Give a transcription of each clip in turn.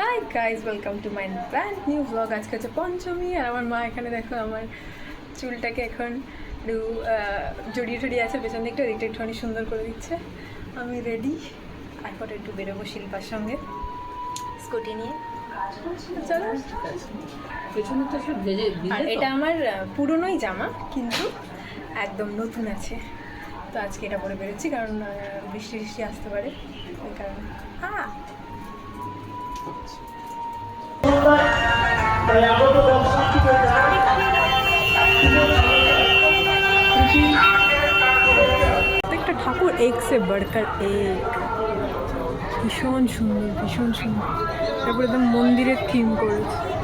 Hi guys welcome to my brand new blog আজকে হচ্ছে পঞ্চমী আর আমার মা এখানে দেখো আমার চুলটাকে এখন একটু জড়িয়ে টড়িয়ে আছে পেছন দিকটা ওদিকটা একটুখানি সুন্দর করে দিচ্ছে। আমি রেডি এখন একটু বেরোবো শিল্পার সঙ্গে। স্কুটি নিয়ে। চলো। পেছনে তো সব আর এটা আমার পুরনোই জামা কিন্তু একদম নতুন আছে। তো আজকে এটা পরে বেরোচ্ছি কারণ বৃষ্টি বৃষ্টি আসতে পারে। ওই কারণে। হ্যাঁ প্রত্যেকটা ঠাকুর এক সে বড়কার এক। ভীষণ সুন্দর ভীষণ সুন্দর। তারপরে একদম মন্দিরের থিম করেছে।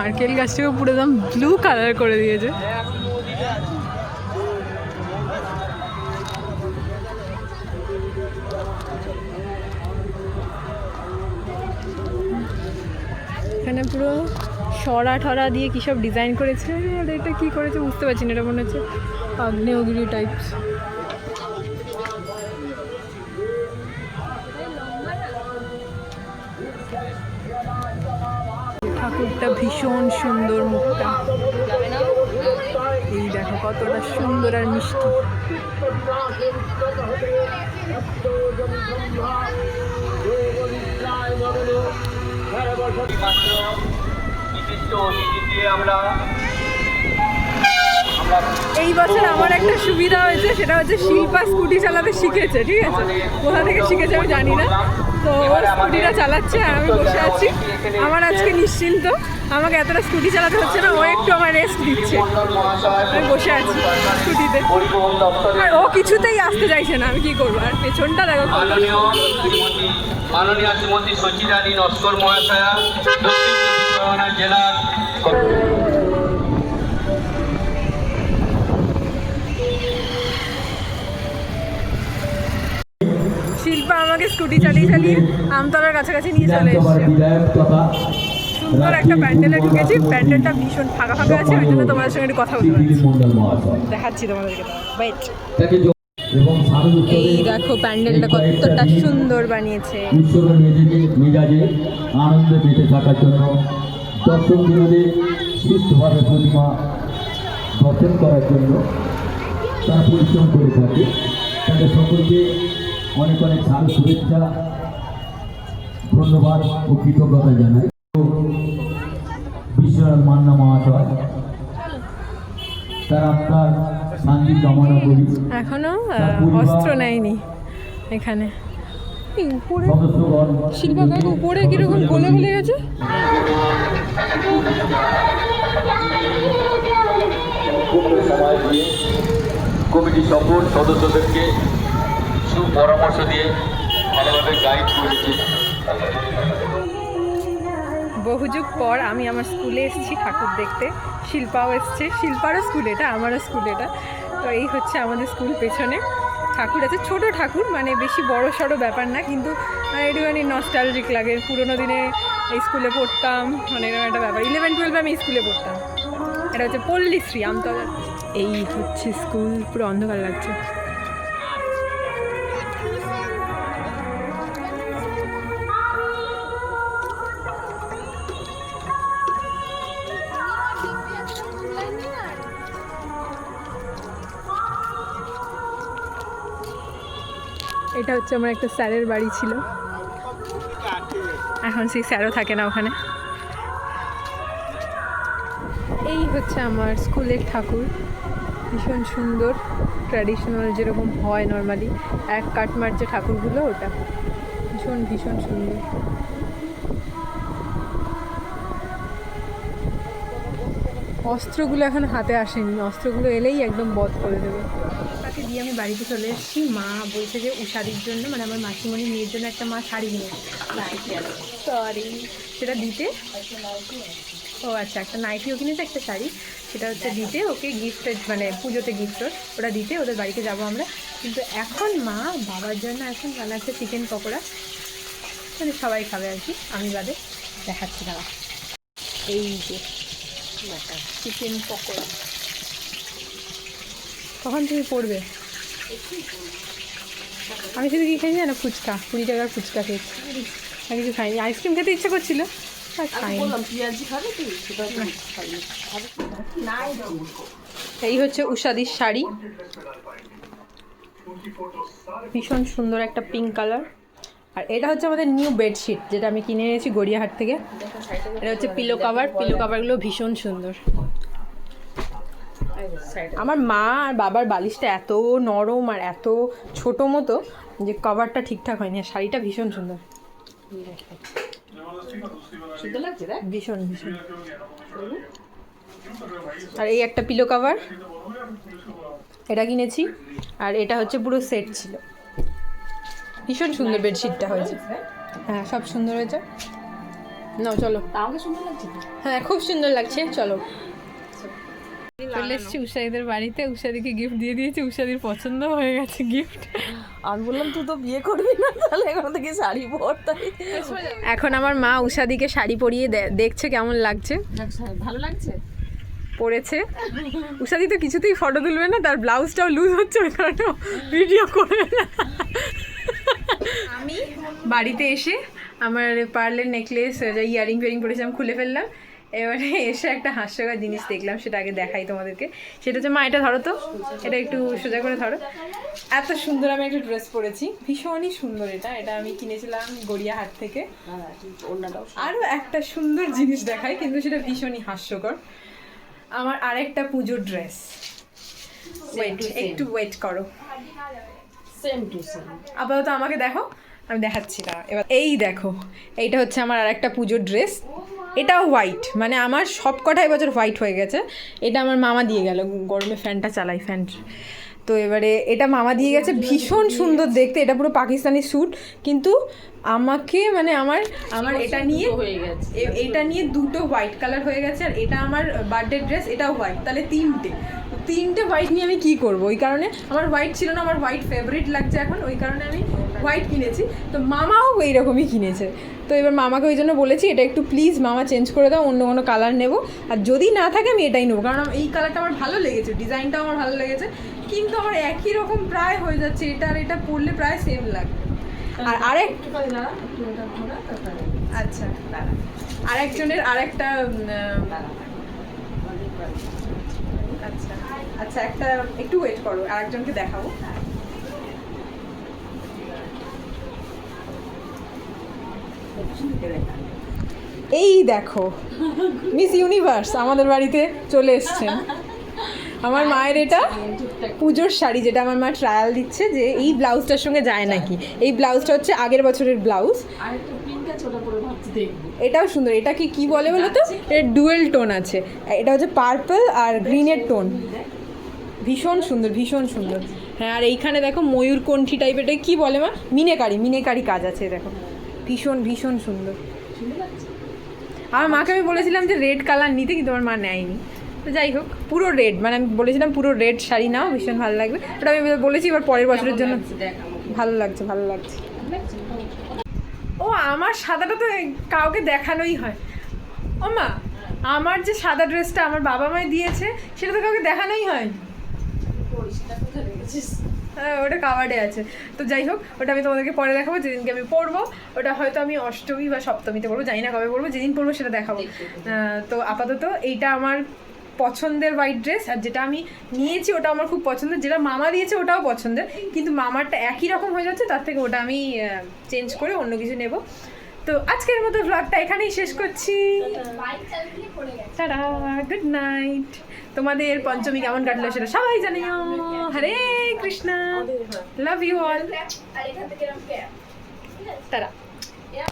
নারকেল গাছটাকে পুরো একদম ব্লু কালার করে দিয়েছে। এখানে পুরো সরা ঠরা দিয়ে কী সব ডিজাইন করেছে? আর এটা কী করেছে বুঝতে পারছি না, এটা মনে হচ্ছে আগ্নেয়গিরি টাইপস ঠাকুরটা ভীষণ সুন্দর মুখটা। এই দেখো কতটা সুন্দর আর মিষ্টি। আমরা এই বছর আমার একটা সুবিধা হয়েছে সেটা হচ্ছে শিল্পা স্কুটি চালাতে শিখেছে ঠিক আছে? কোথা থেকে শিখেছে আমি জানি না। তো ওর স্কুটিটা চালাচ্ছে আর আমি বসে আছি। আমার আজকে নিশ্চিন্ত আমাকে এতটা স্কুটি চালাতে হচ্ছে না ও একটু আমার রেস্ট দিচ্ছে। আমি বসে আছি স্কুটিতে। আর ও কিছুতেই আসতে চাইছে না আমি কি করব? আর পেছনটা দেখো মাননীয় শ্রীমতী সচিরানী নস্কর মহাশয়া দক্ষিণ চব্বিশ পরগনা জেলার আমাকে স্কুটি চালিয়ে চালিয়ে আমতলার কাছাকাছি নিয়ে চলে এসেছে। সুন্দর একটা প্যান্ডেলে ঢুকেছি। প্যান্ডেলটা ভীষণ ফাঁকা ফাঁকা আছে ওই জন্য তোমাদের সঙ্গে একটু কথা বলতে পারছি। দেখাচ্ছি তোমাদেরকে। স্বামী এই দেখো প্যান্ডেলটা কতটা সুন্দর বানিয়েছে। মেজাজে মেজাজে আনন্দে বেঁচে থাকার জন্য দর্শক বিনোদে সুস্থভাবে প্রতিমা দর্শন করার জন্য তারা পরিশ্রম করে থাকে। তাদের সকলকে অনেক অনেক সাল শুভেচ্ছা। ধন্যবাদ ও কৃতজ্ঞতা জানাই। বিশ্বনাথ মান্না মহাশয় তার আপনার শান্তি কামনা করি এখনও অস্ত্র নেয়নি এখানে। উপরে কীরকম গলে গলে গেছে? কমিটি সকল সদস্যদেরকে সুপরামর্শ দিয়ে ভালোভাবে গাইড করেছে। বহুযুগ পর আমি আমার স্কুলে এসেছি ঠাকুর দেখতে। শিল্পাও এসছে। শিল্পারও স্কুল এটা আমারও স্কুল এটা। তো এই হচ্ছে আমাদের স্কুল পেছনে। ঠাকুর আছে ছোট ঠাকুর মানে বেশি বড় সড়ো ব্যাপার না কিন্তু মানে একটুখানি নস্টালজিক লাগে। পুরোনো দিনে এই স্কুলে পড়তাম মানে এরকম একটা ব্যাপার। ইলেভেন টুয়েলভে আমি স্কুলে পড়তাম। এটা হচ্ছে পল্লীশ্রী আমতলা। এই হচ্ছে স্কুল পুরো অন্ধকার লাগছে। এটা হচ্ছে আমার একটা স্যারের বাড়ি ছিল। এখন সেই স্যারও থাকে না ওখানে। এই হচ্ছে আমার স্কুলের ঠাকুর। ভীষণ সুন্দর ট্র্যাডিশনাল যেরকম হয় নর্মালি এক কাটমার যে ঠাকুরগুলো, ওটা। ভীষণ ভীষণ সুন্দর। অস্ত্রগুলো এখন হাতে আসেনি। অস্ত্রগুলো এলেই একদম বধ করে দেবে। দিয়ে আমি বাড়িতে চলে এসেছি। মা বলছে যে উষাদির জন্য মানে আমার মাসিমণির মেয়ের জন্য একটা মা শাড়ি নিয়ে সরি সেটা দিতে? ও আচ্ছা একটা নাইটিও কিনেছে একটা শাড়ি। সেটা হচ্ছে দিতে ওকে গিফটের মানে পুজোতে গিফট ওটা দিতে ওদের বাড়িতে যাব আমরা। কিন্তু এখন মা বাবার জন্য এখন বানাচ্ছে চিকেন পকোড়া। মানে সবাই খাবে আর কি। আমি বাদে দেখাচ্ছি দাঁড়া এই যে চিকেন পকোড়া। কখন তুমি পড়বে? আমি শুধু কি খেয়েছি না ফুচকা। কুড়ি টাকার ফুচকা খেয়েছি। আর কিছু খাইনি। আইসক্রিম খেতে ইচ্ছা করছিল আর খাইনি। না এই হচ্ছে উষাদির শাড়ি। ভীষণ সুন্দর একটা পিঙ্ক কালার আর এটা হচ্ছে আমাদের নিউ বেডশিট যেটা আমি কিনে এনেছি গড়িয়াহাট থেকে। এটা হচ্ছে পিলো কাভার পিলো কাভারগুলো ভীষণ সুন্দর। আমার মা আর বাবার বালিশটা এত নরম আর এত ছোট মতো যে কভারটা ঠিকঠাক হয়নি আর শাড়িটা ভীষণ সুন্দর। ভীষণ ভীষণ। আর এই একটা পিলো কভার এটা কিনেছি আর এটা হচ্ছে পুরো সেট ছিল। ভীষণ সুন্দর বেডশিটটা হয়েছে। হ্যাঁ সব সুন্দর হয়েছে। নাও চলো। আমাকে সুন্দর লাগছে হ্যাঁ খুব সুন্দর লাগছে চলো। চলে এসেছি উষাদিদের বাড়িতে। উষাদিকে গিফট দিয়ে দিয়েছি। উষাদির পছন্দ হয়ে গেছে গিফট আমি বললাম তুই তো বিয়ে করবি না তাহলে এখন থেকে শাড়ি পর তাই এখন আমার মা উষাদিকে শাড়ি পরিয়ে দে- দেখছে কেমন লাগছে। ভালো লাগছে? পরেছে। উষাদি তো কিছুতেই ফটো তুলবে না তার ব্লাউজটাও লুজ হচ্ছে ওই কারণে ভিডিও করবে না। আমি? বাড়িতে এসে আমার পার্লের নেকলেস ইয়ারিং ফেয়ারিং পরেছিলাম খুলে ফেললাম। এবারে এসে একটা হাস্যকর জিনিস দেখলাম সেটা আগে দেখাই তোমাদেরকে। সেটা হচ্ছে মা এটা ধরো তো। এটা একটু সোজা করে ধরো। এত সুন্দর আমি একটা ড্রেস পরেছি। ভীষণই সুন্দর এটা। এটা আমি কিনেছিলাম গড়িয়াহাট থেকে। আরও একটা সুন্দর জিনিস দেখায় কিন্তু সেটা ভীষণই হাস্যকর। আমার আরেকটা পুজোর ড্রেস। একটু ওয়েট করো। সেম টু সেম আপাতত আমাকে দেখো আমি দেখাচ্ছি না। এবার এই দেখো এইটা হচ্ছে আমার আরেকটা পুজোর ড্রেস। এটাও হোয়াইট মানে আমার সব কটাই বছর হোয়াইট হয়ে গেছে। এটা আমার মামা দিয়ে গেল, গরমে ফ্যানটা চালাই ফ্যান তো এবারে এটা মামা দিয়ে গেছে ভীষণ সুন্দর দেখতে এটা পুরো পাকিস্তানি স্যুট কিন্তু আমাকে মানে আমার আমার এটা নিয়ে হয়ে গেছে এটা নিয়ে দুটো হোয়াইট কালার হয়ে গেছে আর এটা আমার বার্থডে ড্রেস এটাও হোয়াইট তাহলে তিনটে। তিনটে হোয়াইট নিয়ে আমি কি করব? ওই কারণে আমার হোয়াইট ছিল না আমার হোয়াইট ফেভারিট লাগছে এখন ওই কারণে আমি হোয়াইট কিনেছি। তো মামাও এইরকমই কিনেছে। তো এবার মামাকে ওই জন্য বলেছি এটা একটু প্লিজ মামা চেঞ্জ করে দাও অন্য কোনো কালার নেব। আর যদি না থাকে আমি এটাই নেব কারণ এই কালারটা আমার ভালো লেগেছে ডিজাইনটাও আমার ভালো লেগেছে। কিন্তু আমার একই রকম প্রায় হয়ে যাচ্ছে। এটা আর এটা পড়লে প্রায় সেম লাগবে। আর আরেক আচ্ছা আরেকজনের আরেকটা। আচ্ছা আচ্ছা একটা একটু ওয়েট করো আরেকজনকে দেখাবো। এই দেখো মিস ইউনিভার্স আমাদের বাড়িতে চলে এসছেন আমার মায়ের এটা পুজোর শাড়ি যেটা আমার মা ট্রায়াল দিচ্ছে যে এই ব্লাউজটার সঙ্গে যায় নাকি। এই ব্লাউজটা হচ্ছে আগের বছরের ব্লাউজ। এটাও সুন্দর। এটা কি কি বলে বলো তো? এর ডুয়েল টোন আছে। এটা হচ্ছে পার্পল আর গ্রিনের টোন ভীষণ সুন্দর ভীষণ সুন্দর। হ্যাঁ আর এইখানে দেখো ময়ূরকণ্ঠী টাইপের এটা কি বলে মা? মিনেকারি মিনেকারি কাজ আছে দেখো। ভীষণ ভীষণ সুন্দর। সুন্দর আমার মাকে আমি বলেছিলাম যে রেড কালার নিতে কিন্তু আমার মা নেয়নি। তো যাই হোক পুরো রেড মানে আমি বলেছিলাম পুরো রেড শাড়ি নাও ভীষণ ভালো লাগবে। ওটা আমি বলেছি এবার পরের বছরের জন্য। ভালো লাগছে ভালো লাগছে। ও আমার সাদাটা তো কাউকে দেখানোই হয়। ও মা আমার যে সাদা ড্রেসটা আমার বাবা মায় দিয়েছে সেটা তো কাউকে দেখানোই হয়। হ্যাঁ ওটা কাবার্ডে আছে। তো যাই হোক ওটা আমি তোমাদেরকে পরে দেখাবো যেদিনকে আমি পরবো। ওটা হয়তো আমি অষ্টমী বা সপ্তমীতে পড়ব জানি না কবে পড়ব যেদিন পরবো সেটা দেখাবো। তো আপাতত এইটা আমার পছন্দের হোয়াইট ড্রেস আর যেটা আমি নিয়েছি ওটা আমার খুব পছন্দের, যেটা মামা দিয়েছে ওটাও পছন্দের, কিন্তু মামারটা একই রকম হয়ে যাচ্ছে, তার থেকে ওটা আমি চেঞ্জ করে অন্য কিছু নেব। তো আজকের মতো ভ্লগটা এখানেই শেষ করছি। গুড নাইট তোমাদের পঞ্চমী কেমন কাটলো সেটা সবাই জানিও। Hare Krishna. Love you all tata